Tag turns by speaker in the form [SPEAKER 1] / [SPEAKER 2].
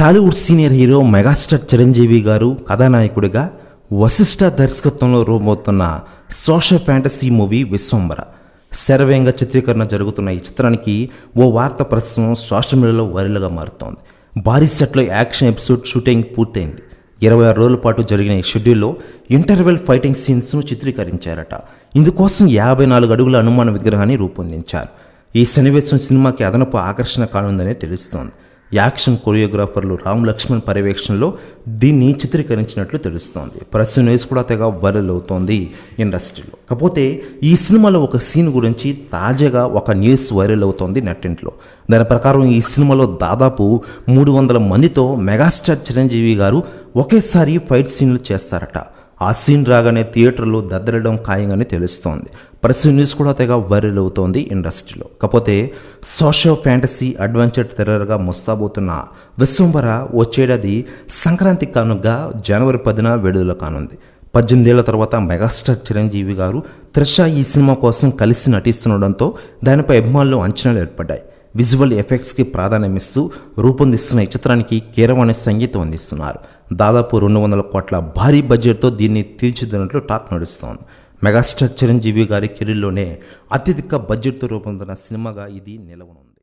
[SPEAKER 1] Tollywood senior hero megastar Chiranjeevi garu కథానాయకుడిగా వశిష్ఠ దర్శకత్వంలో రూపొందుతున్న సోషల్ ఫ్యాంటసీ మూవీ విశ్వంబర శరవేగంగా చిత్రీకరణ జరుగుతున్న ఈ చిత్రానికి ఓ వార్త ప్రస్తుతం సోషల్ మీడియాలో వైరల్గా మారుతోంది. భారీ సెట్లో యాక్షన్ ఎపిసోడ్ షూటింగ్ పూర్తయింది. ఇరవై ఆరు రోజుల పాటు జరిగిన ఈ షెడ్యూల్లో ఇంటర్వెల్ ఫైటింగ్ సీన్స్ను చిత్రీకరించారట. ఇందుకోసం యాభై నాలుగు అడుగుల అనుమాన విగ్రహాన్ని రూపొందించారు. ఈ సన్నివేశం సినిమాకి అదనపు ఆకర్షణ కానుందనే తెలుస్తోంది. యాక్షన్ కొరియోగ్రాఫర్లు రామ్ లక్ష్మణ్ పర్యవేక్షణలో దీన్ని చిత్రీకరించినట్లు తెలుస్తోంది. ప్రస్తుతం న్యూస్ కూడా తెగ వైరల్ అవుతోంది ఇండస్ట్రీలో. కాకపోతే ఈ సినిమాలో ఒక సీన్ గురించి తాజాగా ఒక న్యూస్ వైరల్ అవుతోంది నెట్టింట్లో. దాని ప్రకారం ఈ సినిమాలో దాదాపు మూడు వందల మందితో మెగాస్టార్ చిరంజీవి గారు ఒకేసారి ఫైట్ సీన్లు చేస్తారట. ఆ సీన్ రాగానే థియేటర్లో దద్దరడం ఖాయంగానే తెలుస్తోంది. ప్రస్తుతం న్యూస్ కూడా తెగ వైరల్ అవుతోంది ఇండస్ట్రీలో. కాకపోతే సోషల్ ఫ్యాంటసీ అడ్వెంచర్ థ్రిల్లర్గా ముస్తాబోతున్న విశ్వంబర వచ్చేడాది సంక్రాంతి కానుగా జనవరి పదిన విడుదల కానుంది. పద్దెనిమిదేళ్ళ తర్వాత మెగాస్టార్ చిరంజీవి గారు త్రిష ఈ సినిమా కోసం కలిసి నటిస్తుండడంతో దానిపై అభిమానులు అంచనాలు ఏర్పడ్డాయి. విజువల్ ఎఫెక్ట్స్కి ప్రాధాన్యమిస్తూ రూపొందిస్తున్న ఈ చిత్రానికి కీరవాణి సంగీతం అందిస్తున్నారు. దాదాపు రెండు వందల కోట్ల భారీ బడ్జెట్తో దీన్ని తీర్చిదిద్దినట్లు టాక్ నడుస్తోంది. మెగాస్టార్ చిరంజీవి గారి కెరీర్లోనే అత్యధిక బడ్జెట్తో రూపొందిన సినిమాగా ఇది నిలవనుంది.